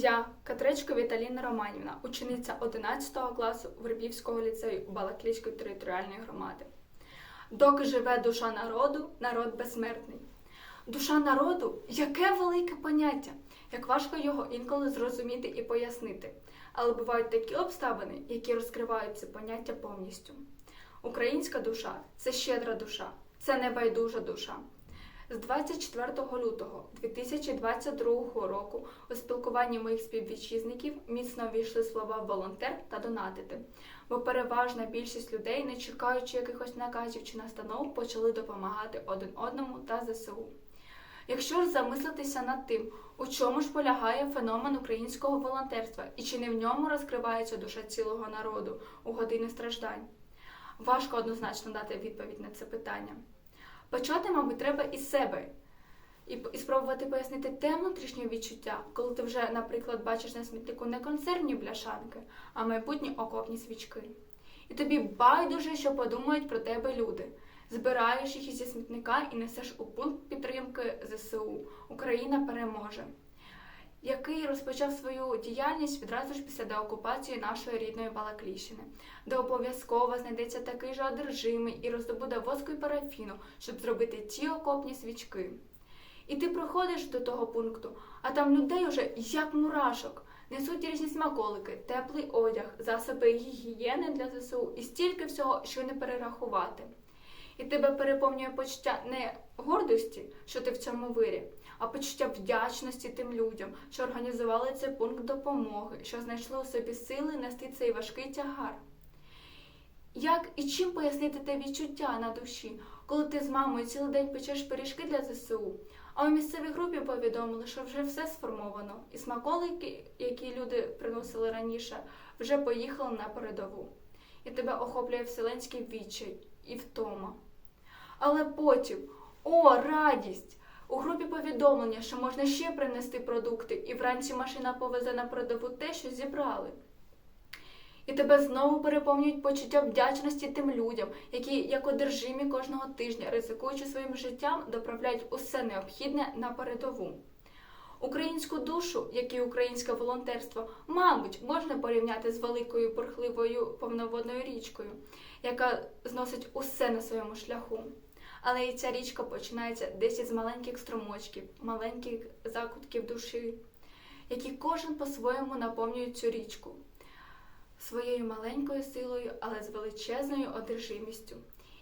Я, Катречко Віталіна Романівна, учениця 11 класу Вербівського ліцею Балаклійської територіальної громади. Доки живе душа народу, народ безсмертний. Душа народу яке велике поняття, як важко його інколи зрозуміти і пояснити. Але бувають такі обставини, які розкривають це поняття повністю. Українська душа це щедра душа, це небайдужа душа. З 24 лютого 2022 року у спілкуванні моїх співвітчизників міцно ввійшли слова волонтер та донатити, бо переважна більшість людей, не чекаючи якихось наказів чи настанов, почали допомагати один одному та ЗСУ. Якщо ж замислитися над тим, у чому ж полягає феномен українського волонтерства і чи не в ньому розкривається душа цілого народу у години страждань, важко однозначно дати відповідь на це питання. Почати, мабуть, треба із себе і, і спробувати пояснити те внутрішнє відчуття, коли ти вже, наприклад, бачиш на смітнику не консервні бляшанки, а майбутні окопні свічки. І тобі байдуже, що подумають про тебе люди. Збираєш їх зі смітника і несеш у пункт підтримки ЗСУ. Україна переможе. Який розпочав свою діяльність відразу ж після деокупації нашої рідної Балакліщини, де обов'язково знайдеться такий же одержимий і роздобуде воску і парафіну, щоб зробити ті окопні свічки. І ти проходиш до того пункту, а там людей уже як мурашок. Несуть різні смаколики, теплий одяг, засоби гігієни для ЗСУ і стільки всього, що не перерахувати. І тебе переповнює почуття не гордості, що ти в цьому вирі, а почуття вдячності тим людям, що організували цей пункт допомоги, що знайшли у собі сили нести цей важкий тягар. Як і чим пояснити те відчуття на душі, коли ти з мамою цілий день печеш пиріжки для ЗСУ, а у місцевій групі повідомили, що вже все сформовано, і смаколики, які люди приносили раніше, вже поїхали на передову. І тебе охоплює вселенський відчай і втома. Але потім, о, радість! У групі повідомлення, що можна ще принести продукти, і вранці машина повезе на передову те, що зібрали. І тебе знову переповнюють почуття вдячності тим людям, які, як одержимі кожного тижня, ризикуючи своїм життям, доправляють усе необхідне на передову. Українську душу, як і українське волонтерство, мабуть, можна порівняти з великою бурхливою повноводною річкою, яка зносить усе на своєму шляху. Але і ця річка починається десь із маленьких струмочків, маленьких закутків душі, які кожен по-своєму наповнюють цю річку своєю маленькою силою, але з величезною одержимістю.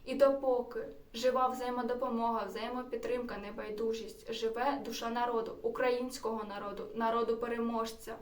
І допоки жива взаємодопомога, взаємопідтримка, небайдужість, живе душа народу, українського народу, народу переможця.